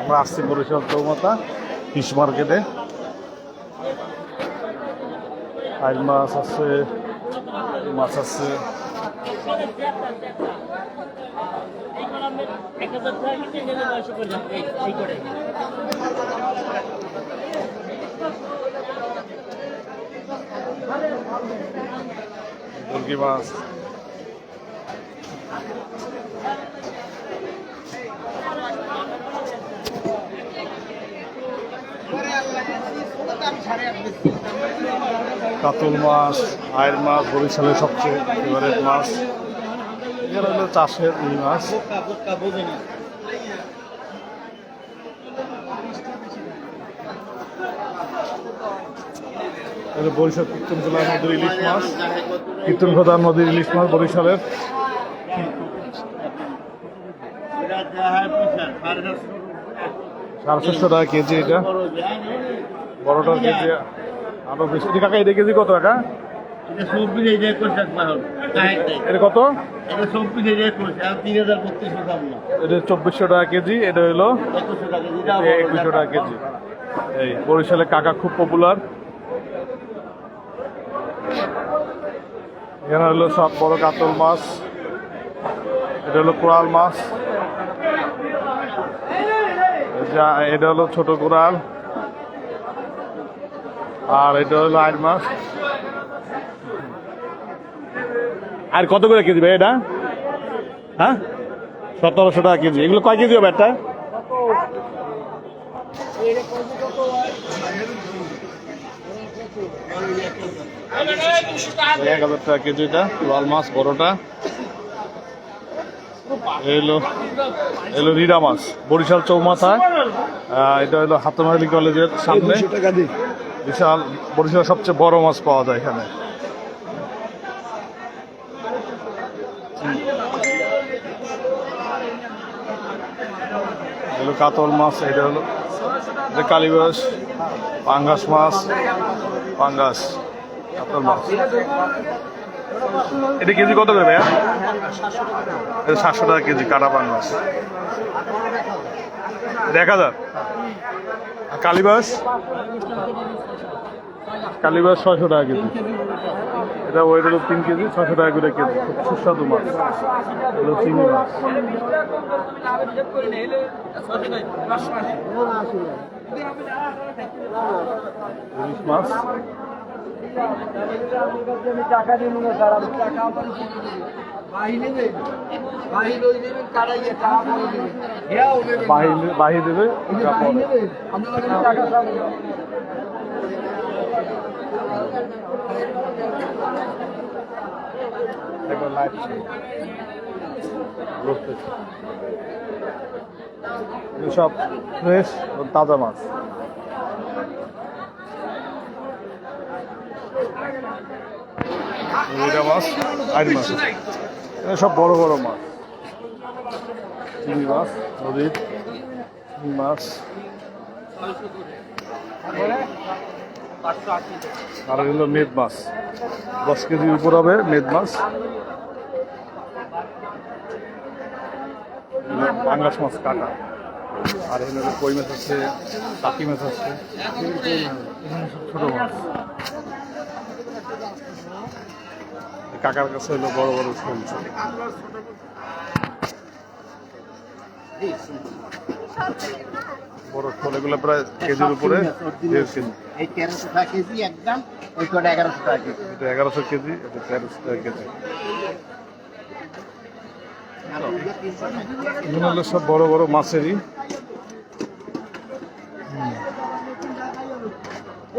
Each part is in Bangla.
আমরা আসছি বরিশাল চৌমাথা ফিশ মার্কেটে। আইল মাছ আছে মাছ আছে। মুরগি মাছ। কাতল মাছ, আয়ের মাছ, বরিশালের সবচেয়ে ফেভারেট মাছ। চাষের এই মাছ। বরিশাল কীর্তনখোলা নদীর ইলিশ মাছ। কীর্তনখোলা নদীর ইলিশ মাছ বরিশালের। সাড়ে চারশো টাকা কেজি এটা। বড়টার কেজি আরও বেশি। কাকা এটা কেজি কত টাকা এটা কত? এটা চব্বিশশো টাকা কেজি এটা হলো একুশশো টাকা একুশশো টাকা কেজি। এই বরিশালে কাকা খুব পপুলার এখানে হলো সব বড় কাতল মাছ। এটা হলো কোরাল মাছ। যা এটা হলো ছোট কোরাল। আর এটা হলো আইর মাছ। আর কত করে কেজি ভাই এটা? হ্যাঁ? সতেরোশো টাকা কেজি। এগুলো কয় কেজি হবে একটা? এক হাজার টাকা কেজি এটা লাল মাছ বড়টা এলো এলো রিডা মাছ বরিশাল চৌমাথা। আহ, এটা হলো হাতমালি কলেজের সামনে। বিশাল বরিশাল সবচেয়ে বড় মাছ পাওয়া যায় এখানে। কাতল মাছ, এটা হলো এটা কালীবাস, পাঙ্গাস মাছ, পাঙ্গাস, কাতল মাছ। এটা কেজি কত করে ভাইয়া? সাতশো টাকা কেজি, কাটা পাঙ্গাস। এক হাজার কালিবাস? কালিবাস ছয়শো টাকা কেজি। এটা ওয়েট হলো তিন কেজি, ছয়শো টাকা করে কেজি। খুব সুস্বাদু মাছ। হলো মাছ। টাকা বাহি দেবে। একবার লাইভ সব ফ্রেশ তাজা মাছ। এটা মাছ আইড মাছ সব বড় বড় মাছ। চিংড়ি মাছ নদীর মাছ। আর হলো মেদ মাছ। দশ কেজির উপর হবে মেদ মাছ। পাঙ্গাস মাছ কাটা। আর এখানে কই মাছ আছে টাকি মাছ আছে। এখানে ছোট মাছ। কাকার কাছে হলো বড় বড় শোল বড় শোল এগুলো প্রায় কেজির উপরে এই তেরোশো টাকা কেজি একদম ওই কটা এগারোশো টাকা কেজি। এটা এগারোশো কেজি এটা তেরোশো টাকা কেজি। এগুলো হলো সব বড় বড় মাছেরই।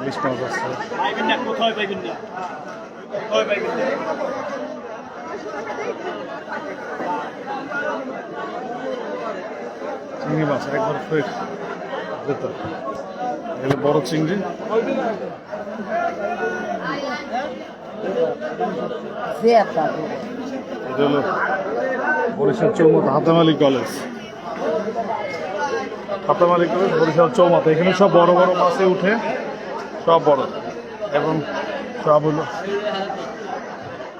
ইলিশ মাছ আছে পাইবেন না কোথায় পাইবেন না কোথায় পাইবেন না চিংড়ি মাছ একবার ফ্রেশ যেটা এগুলো বড় চিংড়ি এটা হলো বরিশাল চৌমাথা হাতামালি কলেজ। হাতামালি কলেজ বরিশাল চৌমাথা। এখানে সব বড় বড় মাছে উঠে, সব বড়। এবং সব হলো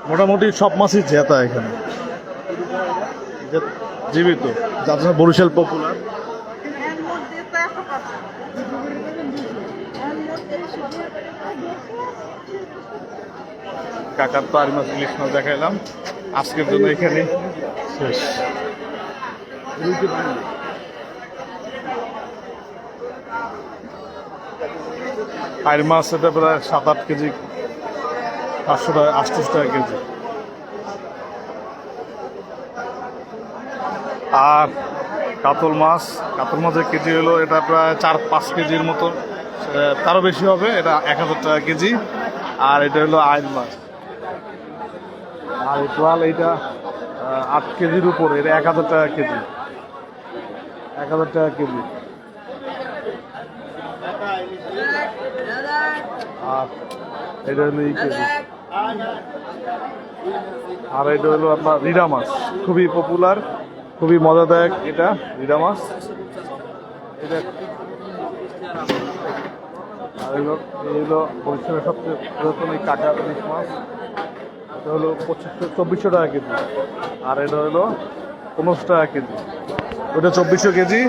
মোটামুটি সব মাছই জেতা এখানে। জীবিত। যার জন্য বরিশাল পপুলার কাকার তো আর মাছ ইলিশ মাছ দেখাইলাম। আজকের জন্য এখানে শেষ। আর মাছ এটা প্রায় সাত আট কেজি, পাঁচশো টাকা আটশোশো টাকা কেজি। আর কাতল মাছ, কাতল মাছের কেজি হলো এটা প্রায় চার পাঁচ কেজির মতো। তারও বেশি হবে, এটা এক হাজার টাকা কেজি। আর এটা হলো আইল মাছ। আর টোয়াল এইটা আট কেজির উপরে, এটা এক হাজার টাকা কেজি। এক হাজার টাকা কেজি। আর এটা হলো কেজি। আর এটা আপনার রিডা মাছ। খুবই পপুলার খুবই মজাদায়ক এটা, রিডা মাছ। এটা আর সবচেয়ে মাছ। এটা হলো চব্বিশশো টাকা কেজি। আর এটা টাকা কেজি। চব্বিশশো কেজি।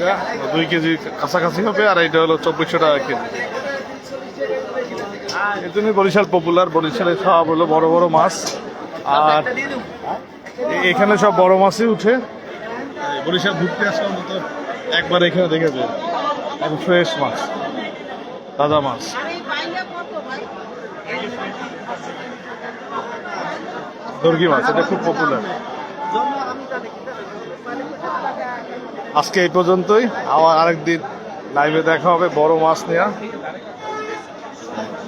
এটা দুই কেজি কাছাকাছি হবে, আর এটা হলো চব্বিশশো টাকা কেজি। এর জন্যই বরিশাল পপুলার বরিশালে সব হলো বড় বড় মাছ। আর এখানে সব বড় মাছই উঠে। বরিশাল ঘুরতে আসলে অন্তত একবার এখানে দেখেছে একদম ফ্রেশ মাছ, তাজা মাছ। দর্গি মাছ, এটা খুব পপুলার আজকে এই পর্যন্তই। আবার আরেকদিন লাইভে দেখা হবে বড় মাছ নেওয়া